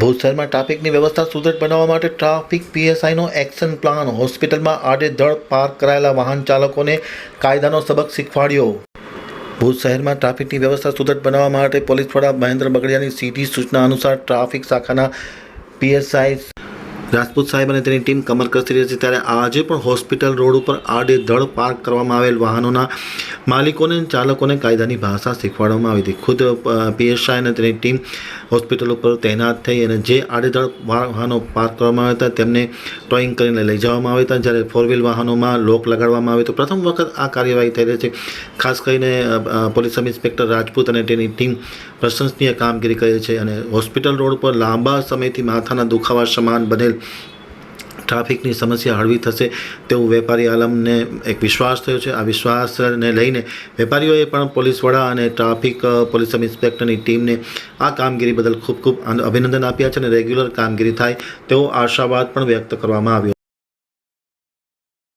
ભુજ શહેરમાં ટ્રાફિકની વ્યવસ્થા સુદૃઢ બનાવવા માટે ટ્રાફિક પીએસઆઈનો એક્શન પ્લાન. હોસ્પિટલમાં આડેધડ પાર્ક કરાયેલા વાહન ચાલકોને કાયદાનો સબક શીખવાડ્યો. ભુજ શહેરમાં ટ્રાફિકની વ્યવસ્થા સુદૃઢ બનાવવા માટે પોલીસ વડા મહેન્દ્ર બગડિયાની સીધી સૂચના અનુસાર ટ્રાફિક શાખાના પીએસઆઈ રાજપૂત સાહેબ અને તેની ટીમ કમર કસી રહી છે ત્યારે આજે પણ હોસ્પિટલ રોડ ઉપર આડેધડ પાર્ક કરવામાં આવેલ વાહનોના માલિકોને ચાલકોને કાયદાની ભાષા શીખવાડવામાં આવી હતી. ખુદ પીએસઆઈ અને તેની ટીમ હોસ્પિટલ ઉપર તૈનાત થઈ અને જે આડેધડ વાહનો પાર્ક કરવામાં આવ્યા હતા તેમને ટોઈંગ કરીને લઈ જવામાં આવ્યા હતા. જ્યારે ફોર વ્હીલ વાહનોમાં લોક લગાડવામાં આવ્યો તો પ્રથમ વખત આ કાર્યવાહી થઈ રહી છે. ખાસ કરીને પોલીસ સબ ઇન્સ્પેક્ટર રાજપૂત અને તેની ટીમ પ્રશંસનીય કામગીરી કરે છે અને હોસ્પિટલ રોડ પર લાંબા સમયથી માથાના દુખાવા સમાન બનેલ ટ્રાફિકની સમસ્યા હળવી થશે તેવું વેપારી આલમને એક વિશ્વાસ થયો છે. આ વિશ્વાસને લઈને વેપારીઓએ પણ પોલીસ વડા અને ટ્રાફિક પોલીસ સબ ઇન્સ્પેક્ટરની ટીમને આ કામગીરી બદલ ખૂબ ખૂબ અભિનંદન આપ્યા છે અને રેગ્યુલર કામગીરી થાય તેવો આશાવાદ પણ વ્યક્ત કરવામાં આવ્યો.